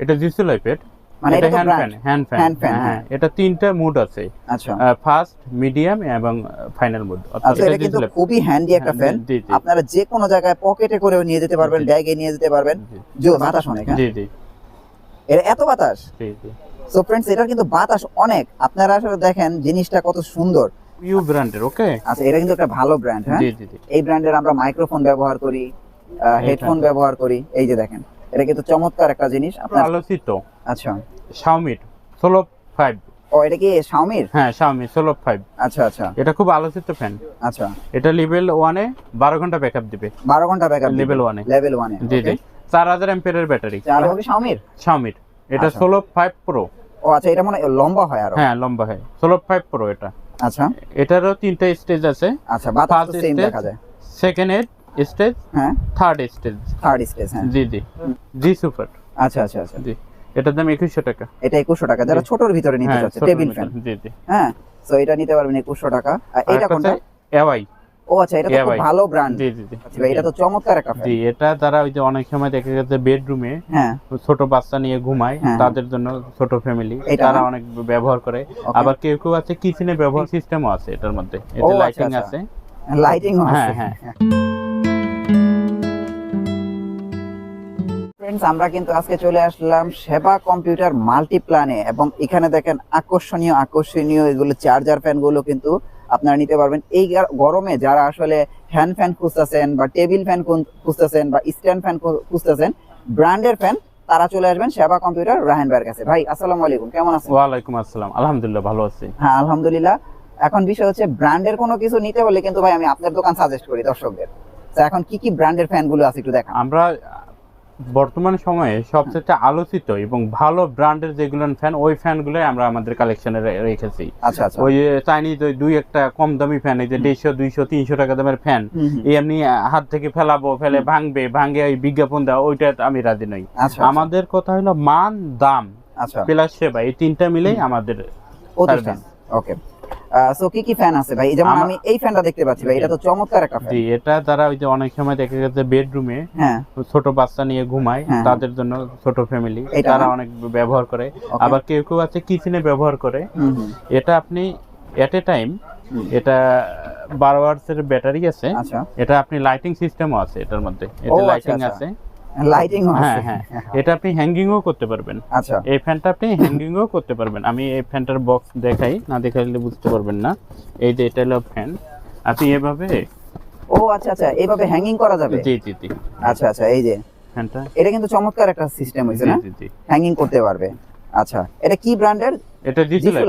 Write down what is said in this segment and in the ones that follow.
এটা জিসু লাইফের মানে এটা এটা হ্যান্ড ফ্যান হ্যান্ড ফ্যান হ্যাঁ হ্যাঁ। এটা তিনটা মুড আছে। আচ্ছা। ফার্স্ট মিডিয়াম এবং ফাইনাল মুড আচ্ছা এটা কিন্তু খুবই হ্যান্ডি একটা ফ্যান আপনারা যে কোনো জায়গায় পকেটে করেও নিয়ে যেতে পারবেন। ব্যাগে নিয়ে যেতে পারবেন। জি, বাতাস অনেক হ্যাঁ। জি জি। এর এত বাতাস? জি জি। সো এটার কিন্তু বাতাস অনেক। আপনারা আসলে দেখেন জিনিসটা কত সুন্দর। ইউ ব্র্যান্ডের ওকে আচ্ছা এটা কিন্তু একটা ভালো ব্র্যান্ড হ্যাঁ? জি জি জি। এই ব্র্যান্ডের আমরা মাইক্রোফোন ব্যবহার করি হেডফোন ব্যবহার করি। এই যে দেখেন। এটা কিন্তু চমৎকার একটা জিনিস আপনার আলোচিত। আচ্ছা। শাওমির ষোলো ফাইভ ও এটা কি শাওমির হ্যাঁ শাওমি ষোলো ফাইভ আচ্ছা আচ্ছা। এটা খুব আলোচিত ফ্যান আচ্ছা। এটা লেভেল ওয়ানে বারো ঘণ্টা ব্যাকআপ দিবে। বারো ঘণ্টা ব্যাকআপ লেভেল ওয়ানে লেভেল ওয়ানে জি জি। চার হাজার এম্পিয়ারের ব্যাটারি চার হবে শাওমির শাওমির এটা। ষোলো ফাইভ প্রো ও আচ্ছা এটা মনে লম্বা হয় আর। হ্যাঁ লম্বা হয়। ষোলো ফাইভ প্রো এটা। আচ্ছা। এটারও তিনটা স্টেজ আছে। আচ্ছা First সেম দেখা যায়। Second stage? হ্যাঁ। থার্ড স্টেজ থার্ড স্টেজ হ্যাঁ। জি জি। জি সুপার আচ্ছা আচ্ছা আচ্ছা। জি। এটার দাম একুশশো টাকা। এটা একুশশো টাকা। যারা। ছোটর ভিতরে নিতে হ্যাঁ চাচ্ছে টেবিল ফ্যান জি জি। হ্যাঁ তো এটা নিতে পারবেন একুশশো টাকা। আর এটা কোনটা? এওয়াই ও আচ্ছা এটা তো খুব ভালো ব্র্যান্ড জি জি জি। এটা তো চমৎকার একটা জি এটা তারা ওই যে অনেক সময় দেখা গেছে বেডরুমে হ্যাঁ। ছোট বাচ্চা নিয়ে ঘুমায় হ্যাঁ। তাদের জন্য ছোট ফ্যামিলি তারা অনেক ব্যবহার করে। আবার কেউ কেউ আছে কিচেনে ব্যবহার সিস্টেমও আছে এটার মধ্যে। এতে আচ্ছা, লাইটিং আচ্ছা। আছে। লাইটিং হ্যাঁ, আছে। হ্যাঁ। ফ্রেন্ডস আমরা কিন্তু আজকে চলে আসলাম সেবা কম্পিউটার মাল্টিপ্লানে এবং এখানে দেখেন আকর্ষণীয় আকর্ষণীয় এগুলো চার্জার ফ্যানগুলো কিন্তু আপনারা নিতে পারবেন। এই গরমে যারা আসলে হ্যান্ড ফ্যান খুঁজতেছেন বা টেবিল ফ্যান খুঁজতেছেন বা স্ট্যান্ড ফ্যান খুঁজতেছেন ব্র্যান্ডের ফ্যান তারা চলে আসবেন সেবা কম্পিউটার রাহেন ভাইয়ের কাছে। ভাই আসসালামু আলাইকুম কেমন আছেন? ওয়ালাইকুম আসসালাম আলহামদুলিল্লাহ ভালো আছি। হ্যাঁ আলহামদুলিল্লাহ। এখন বিষয় হচ্ছে ব্র্যান্ডের কোনো কিছু নিতে হলে কিন্তু ভাই আমি আপনার দোকান সাজেস্ট করি দর্শকদের। তো এখন কি কি ব্র্যান্ডের ফ্যানগুলো আছে একটু দেখান। আমরা বর্তমান সময়ে সবচেয়ে আলোচিত এবং ভালো ব্র্যান্ডের যেগুলো ফ্যান ওই ফ্যানগুলো আমরা আমাদের কালেকশনে রেখেছি। আচ্ছা আচ্ছা। ওই চাইনিজ ওই দুই একটা কম দামি ফ্যান এই যে দেড়শো দুইশো তিনশো টাকা দামের ফ্যান এমনি হাত থেকে ফেলাবো ফেলে ভাঙবে ভাঙে ওই বিজ্ঞাপন দেওয়া ওইটা আমি রাজি নই। আচ্ছা আমাদের কথা হলো মান দাম আচ্ছা। প্লাস সেবা এই তিনটা মিলেই আমাদের ওকে সো কি কি ফ্যান আছে ভাই? যেমন আমা- এই ফ্যানটা দেখতে পাচ্ছি ভাই এটা তো চমৎকার একটা ফ্যান জি এটা তারা ওই যে অনেক সময় দেখা গেছে বেডরুমে হ্যাঁ। ছোট বাচ্চা নিয়ে ঘুমায় হ্যাঁ। তাদের জন্য ছোট ফ্যামিলি তারা অনেক ব্যবহার করে। আবার কেউ কেউ আছে কিচেনে ব্যবহার করে। এটা আপনি এট এ টাইম এটা বারো ওয়াটসের ব্যাটারি আছে। আচ্ছা। এটা আপনি লাইটিং সিস্টেমও আছে এটার মধ্যে। এতে আচ্ছা, লাইটিং আচ্ছা। আছে। লাইটিং হ্যাঁ হ্যাঁ। এটা আপনি হ্যাঙ্গিংও করতে পারবেন। আচ্ছা। এই ফ্যানটা আপনি হ্যাঙ্গিংও করতে পারবেন। আমি এই ফ্যানটার বক্স দেখাই না দেখাইলে বুঝতে পারবেন না। এই যে এটা হলো ফ্যান আপনি এভাবে ও আচ্ছা আচ্ছা এইভাবে হ্যাঙ্গিং করা যাবে? জি জি জি। আচ্ছা আচ্ছা এই যে। ফ্যানটা এটা কিন্তু চমৎকার একটা সিস্টেম হয়েছে না? জি জি। হ্যাঙ্গিং করতে পারবে। আচ্ছা এটা কি ব্র্যান্ডের? এটা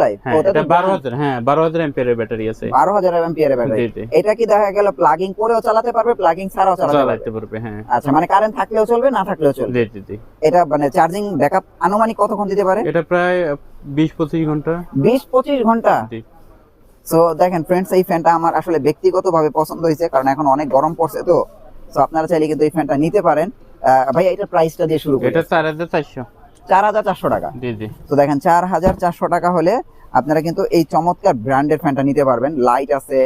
লাইফ, হ্যাঁ এটা বারো brand। হাজার হ্যাঁ বারো হাজার ব্যাটারি আছে। বারো হাজার এমপিয়ার ব্যাটারি। জি জি। এটা কি দেখা গেল প্লাগিং করেও চালাতে পারবে প্লাগিং ছাড়াও চালাতে পারবে? হ্যাঁ। আচ্ছা মানে কারেন্ট থাকলেও চলবে না থাকলেও চলবে? জি জি। এটা মানে চার্জিং ব্যাকআপ আনুমানিক কতক্ষণ দিতে পারে? এটা প্রায় বিশ পঁচিশ ঘণ্টা। বিশ পঁচিশ ঘণ্টা? জি। সো দেখেন ফ্রেন্ডস এই ফ্যানটা আমার আসলে ব্যক্তিগতভাবে পছন্দ হয়েছে কারণ এখন অনেক গরম পড়ছে তো। সো আপনারা চাইলে কিন্তু এই ফ্যানটা নিতে পারেন। ভাই এটার প্রাইসটা দিয়ে শুরু করি। এটা চার হাজার চারশো। চার হাজার চারশো টাকা। জি জি। তো দেখেন চার হাজার চারশো টাকা হলে আপনারা কিন্তু এই চমৎকার ব্র্যান্ডের ফ্যানটা নিতে পারবেন। লাইট আছে।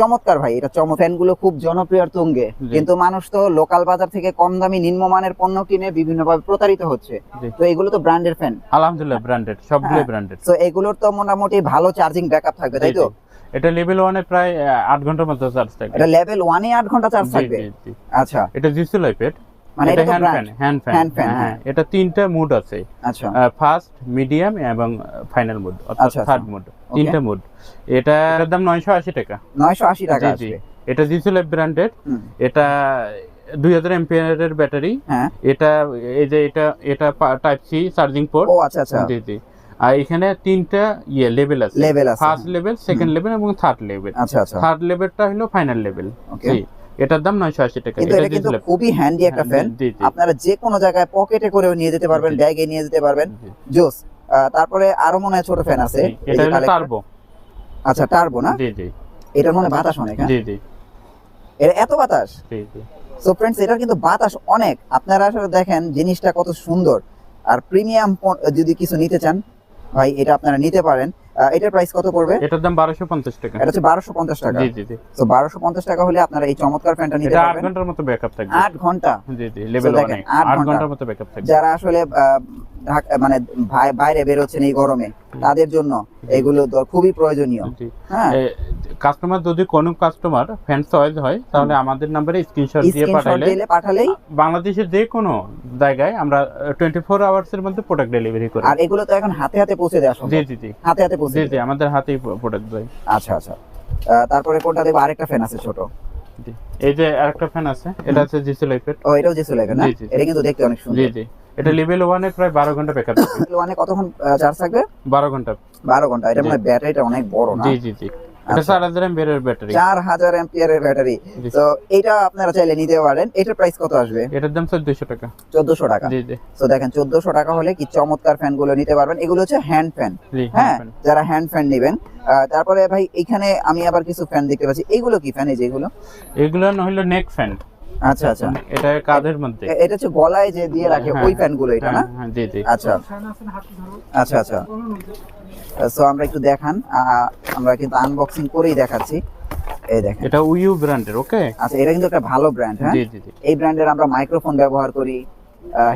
চমৎকার ভাই এটা চম ফ্যানগুলো খুব জনপ্রিয় তুঙ্গে। কিন্তু মানুষ তো লোকাল বাজার থেকে কম দামি নিম্নমানের পণ্য কিনে বিভিন্নভাবে প্রতারিত হচ্ছে। তো এগুলো তো ব্র্যান্ডের ফ্যান আলহামদুলিল্লাহ ব্র্যান্ডেড সবগুলোই হ্যাঁ। ব্র্যান্ডেড তো এগুলোর তো মোটামুটি ভালো চার্জিং ব্যাকআপ থাকবে তাই তো? এটা লেভেল ওয়ানে প্রায় আহ, আট ঘণ্টার মতো চার্জ থাকবে। এটা লেভেল ওয়ানে আট ঘণ্টা চার্জ থাকবে। আচ্ছা। এটা জিসু লাইফের মানে এটা এটা হ্যান্ড ফ্যান হ্যান্ড ফ্যান হ্যাঁ। এটা তিনটা মুড আছে। আচ্ছা। ফার্স্ট মিডিয়াম এবং ফাইনাল মুড অর্থাৎ আচ্ছা, আচ্ছা। থার্ড মুড তিনটা মুড এটার দাম টাকা। জি এটা ব্র্যান্ডেড এটা দুই হাজার এমপিয়ারের ব্যাটারি। হ্যাঁ। এটা এই যে এটা এটা টাইপ সি চার্জিং পোর্ট ও আচ্ছা আচ্ছা। জি জি। আর এখানে তিনটা ইয়ে লেভেল আছে। লেভেল আছে। ফার্স্ট লেভেল সেকেন্ড লেভেল এবং থার্ড লেভেল আচ্ছা আচ্ছা। থার্ড লেভেলটা হলো ফাইনাল লেভেল ওকে এটার দাম নয়শো আশি টাকা। কিন্তু এটা কিন্তু খুবই হ্যান্ডি একটা ফ্যান আপনারা যে কোনো জায়গায় পকেটে করেও নিয়ে যেতে পারবেন। ব্যাগে নিয়ে যেতে পারবেন। জোস তারপরে আরও মনে হয় ছোট ফ্যান আছে। এটা। টার্বো আচ্ছা টার্বো না? জি জি। এটার মনে বাতাস অনেক হ্যাঁ? জি জি। এর এত বাতাস? জি জি। সো ফ্রেন্ডস এটার কিন্তু বাতাস অনেক। আপনারা আসলে দেখেন জিনিসটা কত সুন্দর। আর প্রিমিয়াম যদি কিছু নিতে চান ভাই এটা আপনারা নিতে পারেন। এটার প্রাইস কত পড়বে? এটার দাম বারোশো পঞ্চাশ টাকা। এটা হচ্ছে বারোশো পঞ্চাশ টাকা। জি জি জি। তো বারোশো পঞ্চাশ টাকা হলে আপনারা এই চমৎকার ফ্যানটা নিতে পারবেন। ঘণ্টার মতো ব্যাকআপ থাকবে। 8 ঘণ্টা? জি জি লেভেল দেখেন, ওয়ানে আট আট ঘণ্টা। ঘণ্টার মতো ব্যাকআপ থাকবে। যারা আসলে মানে বাইরে বের বেরোচ্ছেন এই গরমে তাদের জন্য এগুলো খুবই প্রয়োজনীয়। হ্যাঁ। কাস্টমার যদি কোনো কাস্টমার ফ্যান চয়েস হয় তাহলে আমাদের নাম্বারে স্ক্রিনশট দিয়ে দিলে পাঠালেই বাংলাদেশের যে কোনো জায়গায় আমরা টোয়েন্টি ফোর আওয়ার্স এর মধ্যে প্রোডাক্ট ডেলিভারি করি। আর এগুলো তো এখন হাতে হাতে পৌঁছে দেওয়া জি সম্ভব। জি জি হাতে হাতে পৌঁছে জি। জি আমাদের হাতেই প্রোডাক্ট দেয়। আচ্ছা আচ্ছা। তারপরে কোনটা দেখব? আরেকটা ফ্যান আছে ছোট। এই যে আরেকটা ফ্যান আছে এটা আছে জিসি লাইফের ও এটাও যে চলে না? জি, জি, জি। এটা কিন্তু দেখতে অনেক সুন্দর। জি জি। এটা লেভেল ওয়ানে প্রায় বারো ঘণ্টা ব্যাকআপ মানে কতক্ষণ চার্জ থাকবে? বারো ঘণ্টা। বারো ঘণ্টা। এটা জি। মানে ব্যাটারিটা অনেক বড় না? জি জি জি। চার হাজার এমপিয়ারের ব্যাটারি। তো এটা আপনারা চাইলে নিতে পারেন। এটার প্রাইস কত আসবে? এটার দাম চোদ্দশো টাকা। চোদ্দশো তো দেখেন চোদ্দশো টাকা হলে কি চমৎকার ফ্যানগুলো নিতে পারবেন? এগুলো হচ্ছে হ্যান্ড ফ্যান হ্যাঁ যারা হ্যান্ড ফ্যান নেবেন। তারপরে ভাই এখানে আমি আবার কিছু ফ্যান দেখতে পাচ্ছি। এগুলো কি ফ্যান এই যেগুলো এগুলো? এগুলো হলো নেক ফ্যান আচ্ছা আচ্ছা। এটা কাঁধের মধ্যে। এটা হচ্ছে গলায় যে দিয়ে রাখে হ্যাঁ, ওই ফ্যানগুলো এটা না? হ্যাঁ, হ্যাঁ, জি জি। আচ্ছা। আচ্ছা আচ্ছা। সো আমরা একটু দেখান। আমরা কিন্তু আনবক্সিং করেই দেখাচ্ছি। এই দেখেন। এটা উইউ ব্র্যান্ডের ওকে আচ্ছা এটা কিন্তু একটা ভালো ব্র্যান্ড হ্যাঁ? জি জি জি। এই ব্র্যান্ডের আমরা মাইক্রোফোন ব্যবহার করি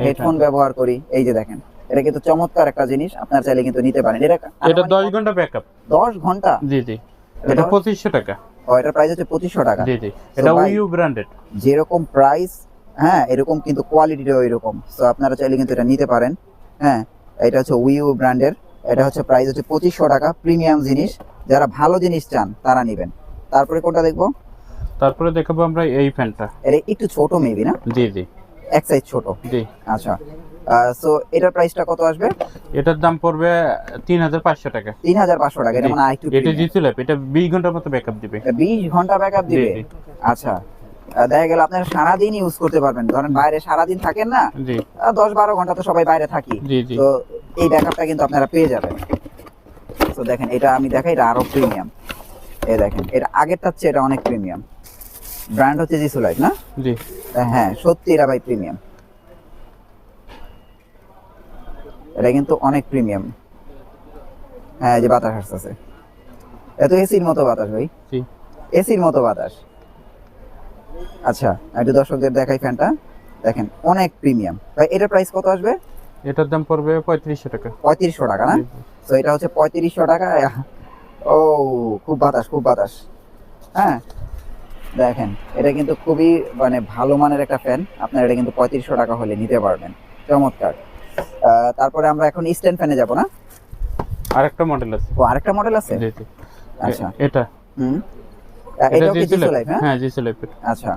হেডফোন ব্যবহার করি। এই যে দেখেন এটা কিন্তু চমৎকার একটা জিনিস আপনার চাইলে কিন্তু নিতে পারেন। এটা এটা দশ ঘণ্টা ব্যাকআপ দশ ঘণ্টা? জি জি। এটা পঁচিশশো টাকা। এটার প্রাইস হচ্ছে পঁচিশশো টাকা। জি জি। এটা উইউ ব্র্যান্ডেড যেরকম প্রাইস হ্যাঁ এরকম কিন্তু কোয়ালিটিটাও এরকম সো আপনারা চাইলে কিন্তু এটা নিতে পারেন হ্যাঁ। এটা হচ্ছে উইউ ব্র্যান্ডের এটা হচ্ছে প্রাইস হচ্ছে পঁচিশশো টাকা প্রিমিয়াম জিনিস। যারা ভালো জিনিস চান তারা নেবেন। তারপরে কোনটা দেখব? তারপরে দেখাবো আমরা এই ফ্যানটা এটা একটু ছোট মেবি না? জি জি। এক সাইজ ছোট। জি। আচ্ছা। সো এটার প্রাইসটা কত আসবে? এটার দাম পড়বে তিন হাজার পাঁচশো টাকা। তিন হাজার পাঁচশো টাকা এটা মানে আরেকটু এটা জিসি ল্যাপ এটা বিশ ঘণ্টার মতো ব্যাকআপ দিবে। বিশ ঘণ্টা ব্যাকআপ দিবে? আচ্ছা। দেখা গেল আপনারা সারাদিন ইউজ করতে পারবেন। ধরেন বাইরে সারাদিন থাকেন না দশ বারো ঘণ্টা তো সবাই বাইরে থাকি। জি জি। তো এই ব্যাকআপটা কিন্তু আপনারা পেয়ে যাবেন। তো দেখেন এটা আমি দেখাই এটা আরও প্রিমিয়াম এই দেখেন এটা আগেরটার চেয়ে এটা অনেক প্রিমিয়াম ব্র্যান্ড হচ্ছে জিসু লাইট না? জি। হ্যাঁ সত্যি এটা ভাই প্রিমিয়াম এটা কিন্তু অনেক প্রিমিয়াম হ্যাঁ যে বাতাস আসতেছে। এত এসির মতো বাতাস ভাই। জি। এসির মতো বাতাস। আচ্ছা একটু দর্শকদের দেখাই ফ্যানটা। দেখেন অনেক প্রিমিয়াম ভাই এটার প্রাইস কত আসবে? এটার দাম পড়বে পঁয়ত্রিশশো টাকা। পঁয়ত্রিশশো টাকা না। তো এটা হচ্ছে পঁয়ত্রিশশো টাকা। ও খুব বাতাস খুব বাতাস। হ্যাঁ দেখেন এটা কিন্তু খুবই মানে ভালো মানের একটা ফ্যান আপনার এটা কিন্তু পঁয়ত্রিশশো টাকা হলে নিতে পারবেন। চমৎকার। তারপরে আমরা এখন স্ট্যান্ড ফ্যানে যাব না? আরেকটা মডেল আছে। ও আরেকটা মডেল আছে? জি জি। আচ্ছা। এটা। হুম। এটা কি জিসি লাইফ হ্যাঁ? হ্যাঁ জিসি ল্যাপের আচ্ছা।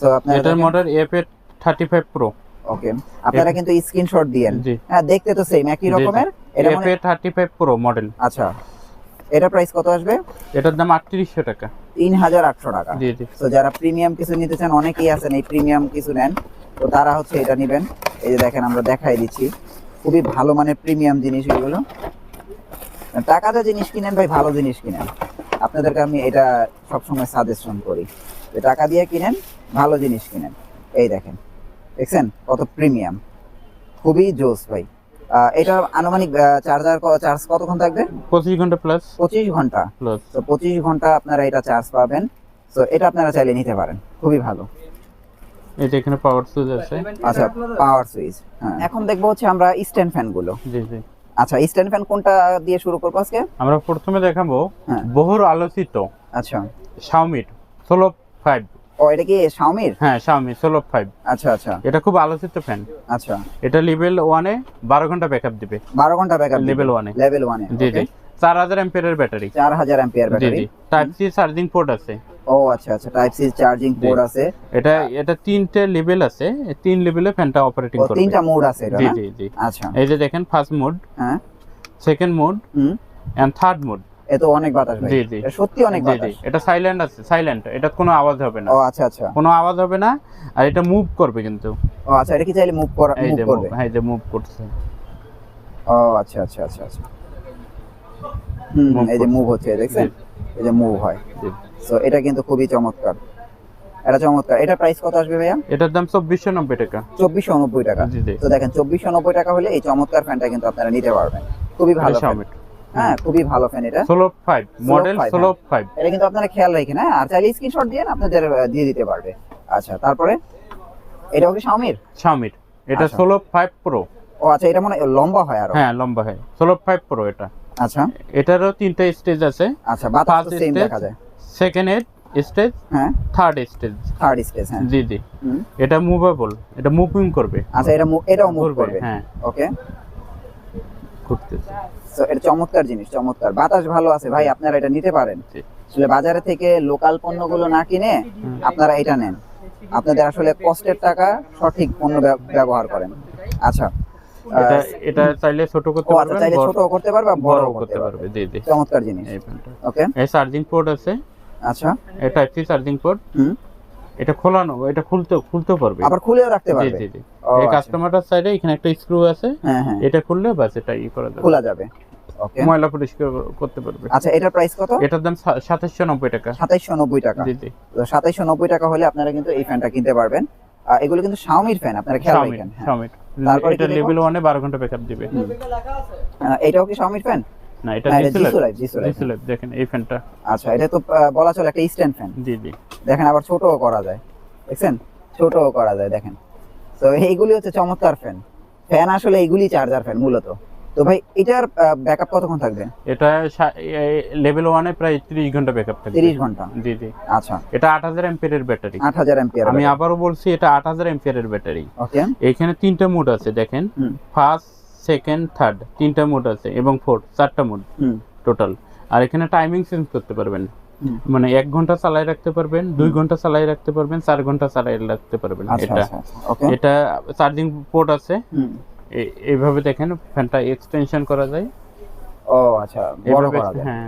তো আপনারা এটার model F A thirty five pro okay আপনারা কিন্তু স্ক্রিনশট দিয়েন। হ্যাঁ দেখতে তো সেম একই। রকমের। এটা এফ মানে A thirty five pro model আচ্ছা। এটা প্রাইস কত আসবে? এটার দাম আটত্রিশশো টাকা। তিন হাজার আটশো টাকা। জি জি। তো যারা প্রিমিয়াম কিছু নিতে চান অনেকেই আছেন এই প্রিমিয়াম কিছু নেন। তো তারা হচ্ছে এটা নেবেন। এই যে দেখেন আমরা দেখাই দিচ্ছি। খুবই ভালো মানে প্রিমিয়াম জিনিস এগুলো। টাকাতে জিনিস কিনেন ভাই ভালো জিনিস কিনেন। আপনাদেরকে আমি এটা সবসময় সাজেশন করি। টাকা দিয়ে কিনেন ভালো জিনিস কিনেন। এই দেখেন দেখছেন কত প্রিমিয়াম? খুবই জোস ভাই। এটা আনুমানিক চার্জার চার্জ কতক্ষণ থাকবে? পঁচিশ ঘণ্টা প্লাস পঁচিশ ঘণ্টা। প্লাস তো পঁচিশ ঘণ্টা আপনারা এটা চার্জ পাবেন। তো এটা আপনারা চাইলে নিতে পারেন। খুবই ভালো। এই যে এখানে পাওয়ার সুইচ আছে। আচ্ছা পাওয়ার সুইচ হ্যাঁ। এখন দেখব হচ্ছে আমরা স্ট্যান্ড ফ্যানগুলো। জি জি। আচ্ছা স্ট্যান্ড ফ্যান কোনটা দিয়ে শুরু করব আজকে? আমরা প্রথমে দেখাবো হ্যাঁ। বহুর আলোচিত আচ্ছা। শাওমির ষোলো ফাইভ ও এটা কি শাওমির হ্যাঁ শাওমি ষোলো ফাইভ আচ্ছা আচ্ছা। এটা খুব আলোচিত ফ্যান আচ্ছা। এটা লেভেল ওয়ানে বারো ঘণ্টা ব্যাকআপ দিবে। বারো ঘণ্টা ব্যাকআপ লেভেল ওয়ানে লেভেল ওয়ানে জি জি। চার হাজার এম্পিয়ারের ব্যাটারি চার হাজার অ্যাম্পিয়ার ব্যাটারি জি। টাইপ সি চার্জিং পোর্ট আছে। ও আচ্ছা আচ্ছা টাইপ সি চার্জিং পোর্ট আছে। এটা এটা তিনটে লেভেল আছে তিন লেভেলে ফ্যানটা অপারেটিং করবে। তিনটা মোড আছে এটা জি জি জি। আচ্ছা। এই যে দেখেন ফার্স্ট মোড হ্যাঁ। সেকেন্ড মোড হুম। এন্ড থার্ড মোড এ তো অনেক বাতাস ভাই। জি, জি। এটা সত্যি অনেক বাতাস। এটা সাইলেন্ট আছে সাইলেন্ট এটা কোনো আওয়াজ হবে না। ও আচ্ছা আচ্ছা। কোনো আওয়াজ হবে না আর এটা মুভ করবে কিন্তু। ও আচ্ছা এটা কি চাইলে মুভ করা মুভ করবে? হ্যাঁ এই যে মুভ করছে। ও আচ্ছা আচ্ছা আচ্ছা আচ্ছা। হুম এই যে মুভ হচ্ছে দেখছেন? এই যে মুভ হয়। জি। সো এটা কিন্তু খুবই চমৎকার। এটা চমৎকার। এটা প্রাইস কত আসবে ভাইয়া? এটার দাম চব্বিশশো নব্বই টাকা। চব্বিশশো নব্বই টাকা। তো দেখেন চব্বিশশো নব্বই টাকা হলে এই চমৎকার ফ্যানটা কিন্তু আপনারা নিতে পারবেন। খুবই ভালো হ্যাঁ খুবই ভালো ফ্যান এটা। ষোলো ফাইভ মডেল ষোলো ফাইভ এটা কিন্তু আপনারা খেয়াল রাখেন হ্যাঁ। আর চাইলে স্ক্রিনশট দিয়ে আপনাদের দিয়ে দিতে পারবে। আচ্ছা তারপরে? এটাও কি শাওমির শাওমির এটা। ষোলো ফাইভ প্রো ও আচ্ছা এটা মনে লম্বা হয় আরও। হ্যাঁ লম্বা হয়। ষোলো ফাইভ প্রো এটা। আচ্ছা। এটারও তিনটা স্টেজ আছে। আচ্ছা বাতাস সেম দেখা যায়। সেকেন্ড স্টেজ হ্যাঁ। থার্ড স্টেজ থার্ড স্টেজ হ্যাঁ। জি জি। এটা মুভেবল এটা মুভিং করবে। আচ্ছা এটা এটাও মুভ করবে হ্যাঁ। ওকে ঘুরতেছে সো এটা চমৎকার জিনিস চমৎকার। বাতাস ভালো আছে ভাই আপনারা এটা নিতে পারেন। আসলে বাজারে থেকে লোকাল পণ্যগুলো না কিনে আপনারা এটা নেন। আপনাদের আসলে কষ্টের টাকা সঠিক পণ্য ব্যবহার করেন। আচ্ছা এটা এটা চাইলে ছোট করতে আচ্ছা চাইলে ছোট করতে পারবে বড় বড় করতে পারবে। জি জি। চমৎকার জিনিস। ওকে এই চার্জিং পোর্ট আছে। আচ্ছা। এটা একটি চার্জিং পোর্ট এটা খোলানো এটা খুলতে খুলতে পারবে। আবার খুলেও রাখতে পারবে। জি জি। এই আচ্ছা। কাস্টমারটার সাইডে এখানে একটা স্ক্রু আছে। হ্যাঁ হ্যাঁ। এটা খুললে বাস এটা ই করা যাবে। খোলা যাবে। ওকে। ময়লা পরিষ্কার করতে পারবে। আচ্ছা এটার প্রাইস কত? এটার দাম সাতাশশো নব্বই টাকা। সাতাইশশো নব্বই টাকা। জি জি। সাতাইশশো নব্বই টাকা হলে আপনারা কিন্তু এই ফ্যানটা কিনতে পারবেন। এগুলো কিন্তু শাওমির ফ্যান আপনারা খেয়াল শাওমি রাখেন হ্যাঁ। শাওমি তারপরে এটা? লেভেল ওয়ানে বারো ঘণ্টা ব্যাকআপ দিবে। এটাও কি শাওমির ফ্যান না এটা না, এটা Jisu Jisu live, Jisu live. Jisu live দেখেন এই ফ্যানটা। আচ্ছা এটা তো বলা চলে একটা স্ট্যান্ড ফ্যান জি জি। দেখেন আবার ছোটও করা যায়। দেখছেন? ছোটও করা যায় দেখেন। তো এইগুলি হচ্ছে চমৎকার ফ্যান ফ্যান আসলে এইগুলি চার্জার ফ্যান মূলত। তো ভাই এটার ব্যাকআপ কতক্ষণ থাকবে? এটা লেভেল ওয়ানে প্রায় 30 ঘণ্টা ব্যাকআপ থাকবে। 30 ঘণ্টা? জি জি। আচ্ছা। এটা 8000 এর ব্যাটারি আট হাজার এমপিয়ার আমি আবারও বলছি এটা 8000 এর ব্যাটারি ওকে এখানে তিনটা মোড আছে দেখেন। ফার্স্ট সেকেন্ড থার্ড তিনটা মোড আছে এবং ফোর্থ চারটা মোড টোটাল আর এখানে টাইমিং চেঞ্জ করতে পারবেন। মানে এক ঘণ্টা চালাই রাখতে পারবেন দুই ঘণ্টা চালাই রাখতে পারবেন চার ঘণ্টা চালাই রাখতে পারবেন। আচ্ছা এটা আচ্ছা এটা চার্জিং পোর্ট আছে। এইভাবে দেখেন ফ্যানটা এক্সটেনশন করা যায়। ও আচ্ছা বড় করা যায়। হ্যাঁ।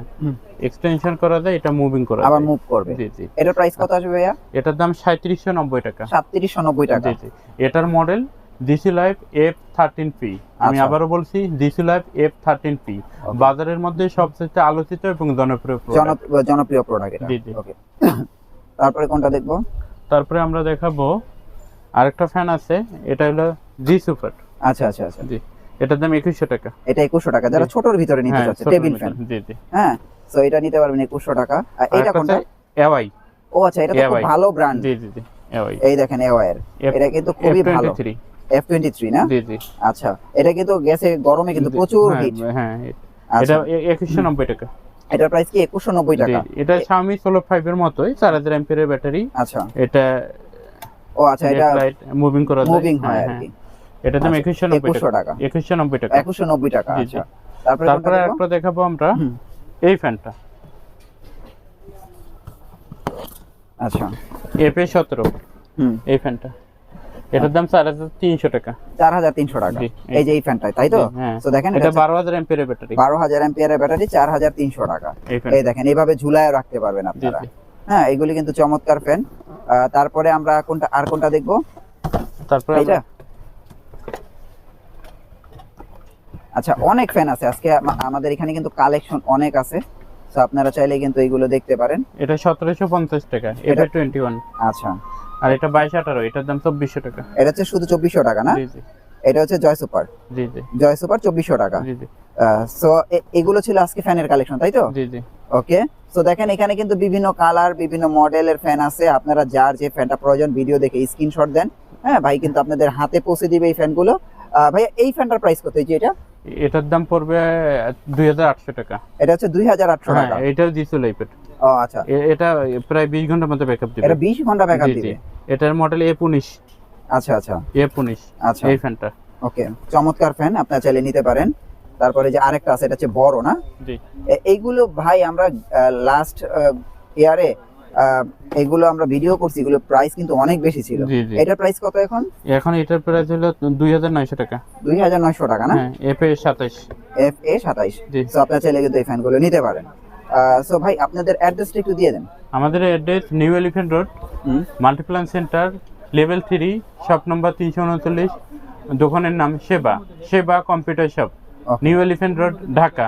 এক্সটেনশন করা যায় এটা মুভিং করা আবার মুভ করবে। জি জি। এটার প্রাইস কত আসবে ভাইয়া? এটার দাম সাঁত্রিশশো নব্বই টাকা। সাতত্রিশশো নব্বই টাকা। জি জি। এটার model DC life F thirteen P আমি আচ্ছা। আবারও বলছি DC life F thirteen P বাজারের মধ্যে সবচেয়ে আলোচিত এবং জনপ্রিয় জনপ্রিয় প্রোডাক্ট জি। ওকে তারপরে কোনটা দেখব? তারপরে আমরা দেখাবো আরেকটা ফ্যান আছে এটা হলো জি সুপার আচ্ছা আচ্ছা আচ্ছা। জি। এটার দাম একুশশো টাকা। এটা একুশশো টাকা। যারা। ছোটর ভিতরে নিতে হ্যাঁ চাচ্ছে টেবিল ফ্যান জি জি। হ্যাঁ তো এটা নিতে পারবেন একুশশো টাকা। আর এটা কোনটা? এওয়াই ও আচ্ছা এটা তো খুব ভালো ব্র্যান্ড জি জি জি। এওয়াই এই দেখেন এওয়ার এটা কিন্তু খুবই ভালো। থ্রি এফ টোয়েন্টি থ্রি না? জি জি। আচ্ছা এটা কিন্তু গ্যাসে গরমে কিন্তু প্রচুর হ্যাঁ, হিট হ্যাঁ আচ্ছা। এটা একুশশো নব্বই টাকা। এটার প্রাইস কি একুশশো নব্বই টাকা? এটা Xiaomi সোলো ফাইভ এর মতোই চার হাজার এর ব্যাটারি আচ্ছা। এটা ও আচ্ছা এটা মুভিং করা যায়। মুভিং হয় হ্যাঁ, আর হ্যাঁ। কি এটা দাম আচ্ছা, একুশশো নব্বই টাকা। একুশশো নব্বই টাকা। একুশশো নব্বই টাকা। আচ্ছা। তারপরে একটা দেখাবো? আমরা। এই ফ্যানটা। আচ্ছা। এপে সতেরো। হুম। এই ফ্যানটা। এটার দাম চার হাজার তিনশো টাকা। চার হাজার তিনশো টাকা। এই যে এই ফ্যানটাই তাই তো? হ্যাঁ। তো দেখেন এটা বারো হাজার এমপের ব্যাটারি বারো হাজার এমপিয়ারের ব্যাটারি চার হাজার তিনশো টাকা। এই দেখেন এইভাবে ঝুলায় রাখতে পারবেন আপনারা। হ্যাঁ এগুলি কিন্তু চমৎকার ফ্যান তারপরে আমরা কোনটা আর কোনটা দেখব? তারপরে আমরা- আচ্ছা অনেক ফ্যান আছে। আজকে আমাদের এখানে কিন্তু কালেকশন অনেক আছে। তো আপনারা চাইলে কিন্তু এইগুলো দেখতে পারেন। এটা সতেরোশো পঞ্চাশ টাকা এপে টোয়েন্টি ওয়ান আচ্ছা। আর এটা বাইশ আঠারো এটার দাম চব্বিশশো টাকা। এটা হচ্ছে শুধু চব্বিশশো টাকা না? জি জি। এটা হচ্ছে জয় সুপার। জি জি। জয় সুপার চব্বিশশো টাকা। জি জি। সো এগুলো ছিল আজকে ফ্যানের কালেকশন তাই তো? জি জি। ওকে সো দেখেন এখানে কিন্তু বিভিন্ন কালার বিভিন্ন মডেলের ফ্যান আছে। আপনারা যার যে ফ্যানটা প্রয়োজন ভিডিও দেখে স্ক্রিনশট দেন। হ্যাঁ ভাই কিন্তু আপনাদের হাতে পৌঁছে দিবে এই ফ্যানগুলো ভাই এই ফ্যানটার প্রাইস কত? এই যে এটা? এটার দাম পড়বে দুই হাজার আটশো টাকা। এটা হচ্ছে দুই হাজার আটশো হ্যাঁ টাকা। এটা দিছিল লাইফের ও আচ্ছা। এটা প্রায় বিশ ঘণ্টার মধ্যে ব্যাকআপ দিবে। এটা বিশ ঘণ্টা ব্যাকআপ। দিবে? এটার মডেল এ উনিশ আচ্ছা আচ্ছা। এ উনিশ আচ্ছা। এই ফ্যানটা ওকে চমৎকার ফ্যান আপনারা চাইলে নিতে পারেন। তারপরে যে আরেকটা আছে এটা হচ্ছে বড় না? জি। এইগুলো ভাই আমরা লাস্ট ইয়ারে এগুলো আমরা ভিডিও করছি এগুলো প্রাইস কিন্তু অনেক বেশি ছিল। এটার প্রাইস কত এখন? এখন এটার প্রাইস হলো দুই হাজার নয়শো টাকা। দুই হাজার নয়শো টাকা না? হ্যাঁ এপে সাতাশ এফ এ সাতাইশ। জি। সো আপনারা চাইলে কিন্তু এই ফ্যানগুলো নিতে পারেন। সো ভাই আপনাদের অ্যাড্রেসটা একটু দিয়ে দেন। আমাদের address New Elephant Road Multiplan Center level three shop number তিনশো উনচল্লিশ দোকানের নাম Seba Seba computer shop New Elephant Road Dhaka